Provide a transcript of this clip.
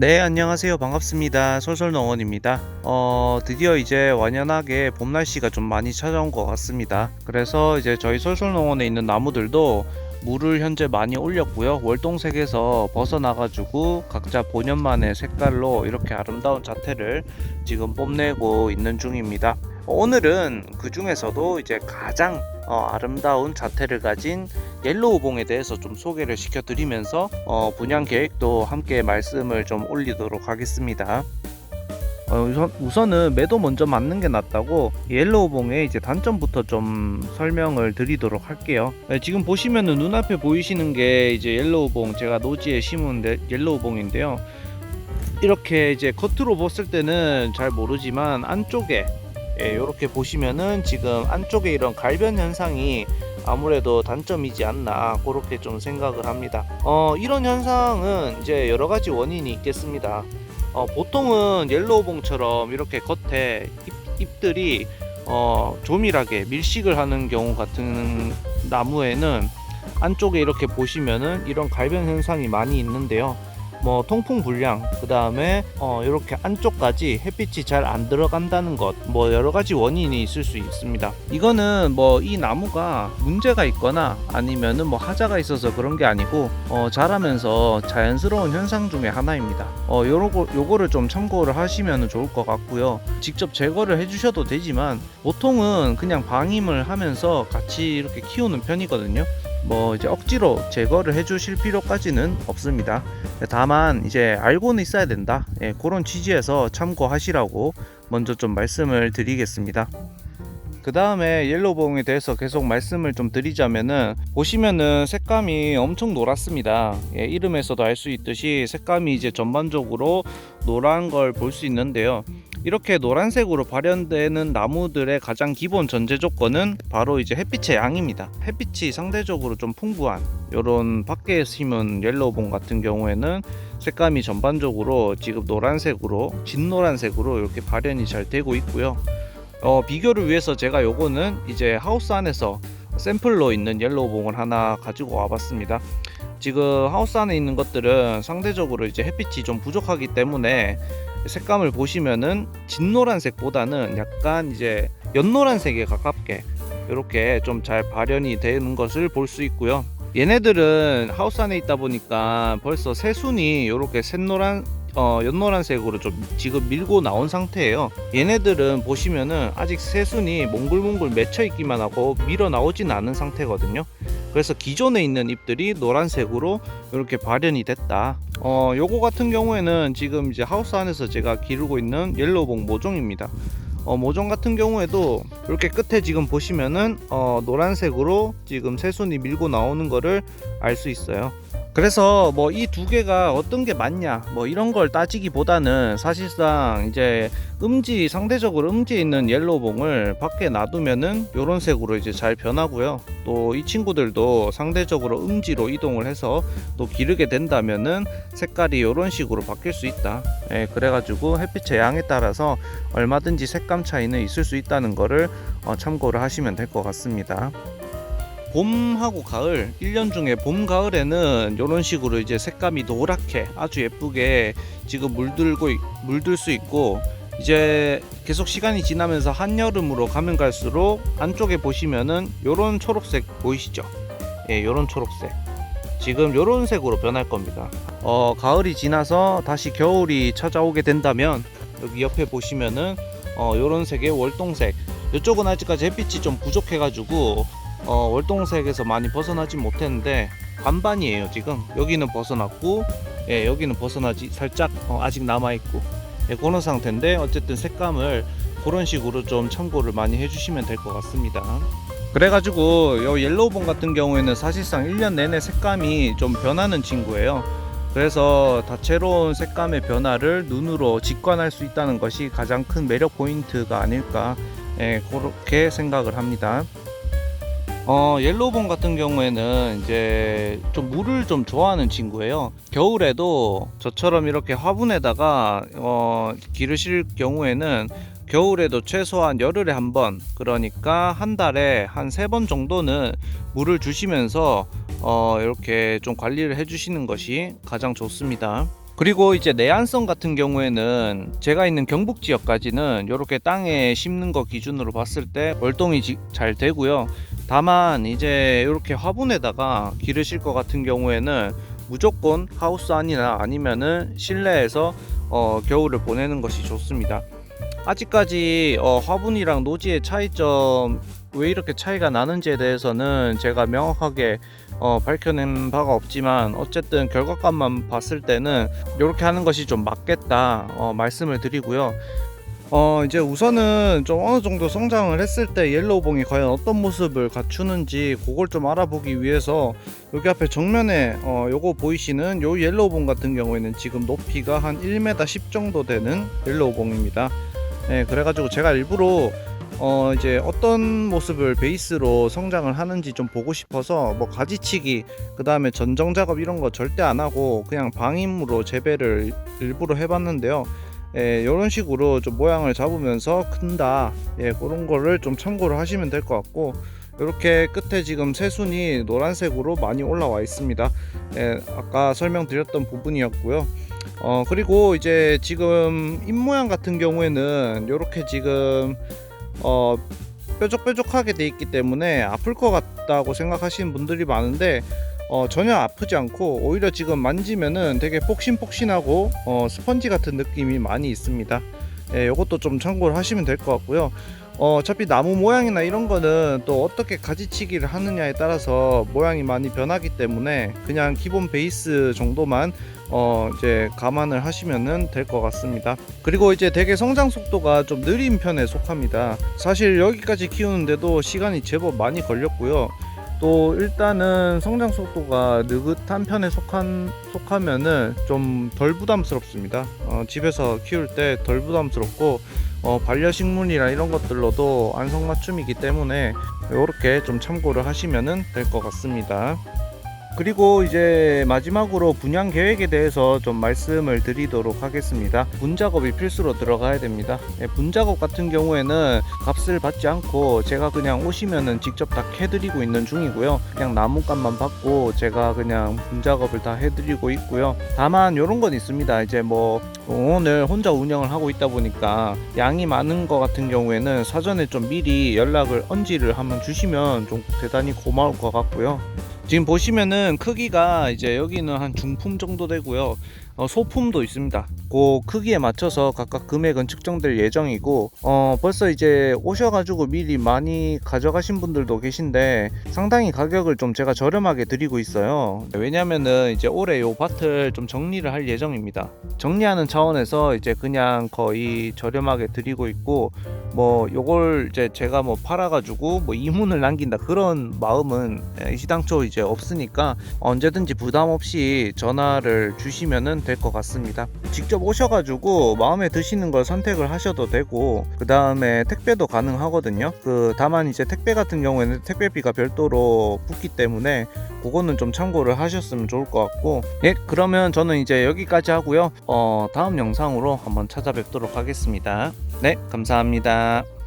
네, 안녕하세요. 반갑습니다. 솔솔농원입니다. 어, 드디어 이제 완연하게 봄 날씨가 좀 많이 찾아온 것 같습니다. 그래서 이제 저희 솔솔농원에 있는 나무들도 물을 현재 많이 올렸고요. 월동색에서 벗어나 가지고 각자 본연만의 색깔로 이렇게 아름다운 자태를 지금 뽐내고 있는 중입니다. 어, 오늘은 그 중에서도 이제 가장 어, 아름다운 자태를 가진 옐로우봉에 대해서 좀 소개를 시켜드리면서 어, 분양 계획도 함께 말씀을 좀 올리도록 하겠습니다. 어, 우선, 우선은 매도 먼저 맞는 게 낫다고 옐로우봉의 이제 단점부터 좀 설명을 드리도록 할게요. 네, 지금 보시면은 눈앞에 보이시는 게 이제 옐로우봉 제가 노지에 심은 데- 옐로우봉인데요. 이렇게 이제 겉으로 봤을 때는 잘 모르지만 안쪽에 이렇게 보시면은 지금 안쪽에 이런 갈변 현상이 아무래도 단점이지 않나 그렇게 좀 생각을 합니다. 어, 이런 현상은 이제 여러 가지 원인이 있겠습니다. 어, 보통은 옐로우봉처럼 이렇게 겉에 잎, 들이 어, 조밀하게 밀식을 하는 경우 같은 나무에는 안쪽에 이렇게 보시면은 이런 갈변 현상이 많이 있는데요. 뭐 통풍 불량, 그 다음에 어, 이렇게 안쪽까지 햇빛이 잘 안 들어간다는 것, 뭐 여러 가지 원인이 있을 수 있습니다. 이거는 뭐 이 나무가 문제가 있거나 아니면은 뭐 하자가 있어서 그런 게 아니고 어, 자라면서 자연스러운 현상 중에 하나입니다. 어, 요거 요거를 좀 참고를 하시면 좋을 것 같고요. 직접 제거를 해주셔도 되지만 보통은 그냥 방임을 하면서 같이 이렇게 키우는 편이거든요. 뭐 이제 억지로 제거를 해주실 필요까지는 없습니다. 다만 이제 알고는 있어야 된다. 예, 그런 취지에서 참고하시라고 먼저 좀 말씀을 드리겠습니다. 그 다음에 옐로봉에 대해서 계속 말씀을 좀 드리자면은 보시면은 색감이 엄청 노랗습니다. 예, 이름에서도 알 수 있듯이 색감이 이제 전반적으로 노란 걸 볼 수 있는데요. 이렇게 노란색으로 발현되는 나무들의 가장 기본 전제 조건은 바로 이제 햇빛의 양입니다. 햇빛이 상대적으로 좀 풍부한 이런 밖에 심은 옐로우봉 같은 경우에는 색감이 전반적으로 지금 노란색으로 진노란색으로 이렇게 발현이 잘 되고 있고요. 어, 비교를 위해서 제가 요거는 이제 하우스 안에서 샘플로 있는 옐로우봉을 하나 가지고 와봤습니다. 지금 하우스 안에 있는 것들은 상대적으로 이제 햇빛이 좀 부족하기 때문에 색감을 보시면은 진노란색보다는 약간 이제 연노란색에 가깝게 이렇게 좀 잘 발현이 되는 것을 볼 수 있고요. 얘네들은 하우스 안에 있다 보니까 벌써 새순이 이렇게 샛노란 어, 연노란색으로 좀 지금 밀고 나온 상태예요. 얘네들은 보시면은 아직 새순이 몽글몽글 맺혀 있기만 하고 밀어 나오진 않은 상태거든요. 그래서 기존에 있는 잎들이 노란색으로 이렇게 발현이 됐다. 어, 요거 같은 경우에는 지금 이제 하우스 안에서 제가 기르고 있는 옐로우봉 모종입니다. 어, 모종 같은 경우에도 이렇게 끝에 지금 보시면은 어, 노란색으로 지금 새순이 밀고 나오는 거를 알 수 있어요. 그래서 뭐 이 두 개가 어떤 게 맞냐 뭐 이런 걸 따지기보다는 사실상 이제 음지 상대적으로 음지에 있는 옐로우봉을 밖에 놔두면은 요런 색으로 이제 잘 변하고요. 또 이 친구들도 상대적으로 음지로 이동을 해서 또 기르게 된다면은 색깔이 요런 식으로 바뀔 수 있다. 예, 그래가지고 햇빛의 양에 따라서 얼마든지 색감 차이는 있을 수 있다는 거를 어, 참고를 하시면 될 것 같습니다 봄하고 가을 1년 중에 봄 가을에는 이런 식으로 이제 색감이 노랗게 아주 예쁘게 지금 물들고 있- 물들 수 있고 이제 계속 시간이 지나면서 한여름으로 가면 갈수록 안쪽에 보시면은 요런 초록색 보이시죠? 예, 요런 초록색. 지금 요런 색으로 변할 겁니다. 어, 가을이 지나서 다시 겨울이 찾아오게 된다면 여기 옆에 보시면은 어, 요런 색의 월동색. 이쪽은 아직까지 햇빛이 좀 부족해 가지고 어, 월동색에서 많이 벗어나지 못했는데 반반이에요 지금. 여기는 벗어났고 예, 여기는 벗어나지 살짝 어, 아직 남아있고. 예, 그런 상태인데 어쨌든 색감을 그런 식으로 좀 참고를 많이 해주시면 될 것 같습니다. 그래가지고 요 옐로우봉 같은 경우에는 사실상 1년 내내 색감이 좀 변하는 친구예요. 그래서 다채로운 색감의 변화를 눈으로 직관할 수 있다는 것이 가장 큰 매력 포인트가 아닐까 예, 그렇게 생각을 합니다 어, 옐로우봉 같은 경우에는 이제 좀 물을 좀 좋아하는 친구예요. 겨울에도 저처럼 이렇게 화분에다가 어, 기르실 경우에는 겨울에도 최소한 열흘에 한 번, 그러니까 한 달에 한 세 번 정도는 물을 주시면서 어, 이렇게 좀 관리를 해주시는 것이 가장 좋습니다. 그리고 이제 내한성 같은 경우에는 제가 있는 경북 지역까지는 이렇게 땅에 심는 거 기준으로 봤을 때 월동이 지- 잘 되고요. 다만 이제 이렇게 화분에다가 기르실 것 같은 경우에는 무조건 하우스 안이나 아니면은 실내에서 어, 겨울을 보내는 것이 좋습니다. 아직까지 어, 화분이랑 노지의 차이점 왜 이렇게 차이가 나는지에 대해서는 제가 명확하게 어, 밝혀낸 바가 없지만 어쨌든 결과값만 봤을 때는 이렇게 하는 것이 좀 맞겠다 어, 말씀을 드리고요. 어 이제 우선은 좀 어느 정도 성장을 했을 때 옐로우봉이 과연 어떤 모습을 갖추는지 그걸 좀 알아보기 위해서 여기 앞에 정면에 어 요거 보이시는 요 옐로우봉 같은 경우에는 지금 높이가 한 1m 10 정도 되는 옐로우봉입니다. 네, 그래가지고 제가 일부러 어 이제 어떤 모습을 베이스로 성장을 하는지 좀 보고 싶어서 뭐 가지치기 그 다음에 전정 작업 이런 거 절대 안 하고 그냥 방임으로 재배를 일부러 해봤는데요. 예, 이런 식으로 좀 모양을 잡으면서 큰다. 예, 그런 거를 좀 참고를 하시면 될 것 같고 이렇게 끝에 지금 새순이 노란색으로 많이 올라와 있습니다. 예, 아까 설명드렸던 부분이었고요. 어 그리고 이제 지금 잎 모양 같은 경우에는 이렇게 지금 어 뾰족뾰족하게 돼 있기 때문에 아플 것 같다고 생각하시는 분들이 많은데 어, 전혀 아프지 않고 오히려 지금 만지면은 되게 폭신폭신하고 어, 스펀지 같은 느낌이 많이 있습니다. 예, 이것도 좀 참고를 하시면 될 것 같고요. 어, 어차피 나무 모양이나 이런 거는 또 어떻게 가지치기를 하느냐에 따라서 모양이 많이 변하기 때문에 그냥 기본 베이스 정도만 어, 이제 감안을 하시면은 될 것 같습니다. 그리고 이제 되게 성장 속도가 좀 느린 편에 속합니다. 사실 여기까지 키우는데도 시간이 제법 많이 걸렸고요. 또 일단은 성장 속도가 느긋한 편에 속한 속하면은 좀 덜 부담스럽습니다. 어, 집에서 키울 때 덜 부담스럽고 어, 반려식물이나 이런 것들로도 안성맞춤이기 때문에 이렇게 좀 참고를 하시면은 될것 같습니다. 그리고 이제 마지막으로 분양 계획에 대해서 좀 말씀을 드리도록 하겠습니다. 분 작업이 필수로 들어가야 됩니다. 예, 분 작업 같은 경우에는 값을 받지 않고 제가 그냥 오시면은 직접 다 해드리고 있는 중이고요. 그냥 나무값만 받고 제가 그냥 분 작업을 다 해드리고 있고요. 다만 이런 건 있습니다. 이제 뭐 오늘 혼자 운영을 하고 있다 보니까 양이 많은 것 같은 경우에는 사전에 좀 미리 연락을 언지를 한번 주시면 좀 대단히 고마울 것 같고요. 지금 보시면은 크기가 이제 여기는 한 중품 정도 되고요. 어, 소품도 있습니다. 그 크기에 맞춰서 각각 금액은 측정될 예정이고 어, 벌써 이제 오셔가지고 미리 많이 가져가신 분들도 계신데 상당히 가격을 좀 제가 저렴하게 드리고 있어요. 왜냐면은 이제 올해 요 밭을 좀 정리를 할 예정입니다. 정리하는 차원에서 이제 그냥 거의 저렴하게 드리고 있고 뭐 요걸 이제 제가 뭐 팔아가지고 뭐 이문을 남긴다 그런 마음은 시당초 이제 없으니까 언제든지 부담 없이 전화를 주시면은 될 것 같습니다. 직접 오셔가지고 마음에 드시는 걸 선택을 하셔도 되고 그 다음에 택배도 가능하거든요. 그 다만 이제 택배 같은 경우에는 택배비가 별도로 붙기 때문에 그거는 좀 참고를 하셨으면 좋을 것 같고 예 그러면 저는 이제 여기까지 하고요. 어 다음 영상으로 한번 찾아뵙도록 하겠습니다. 네 감사합니다.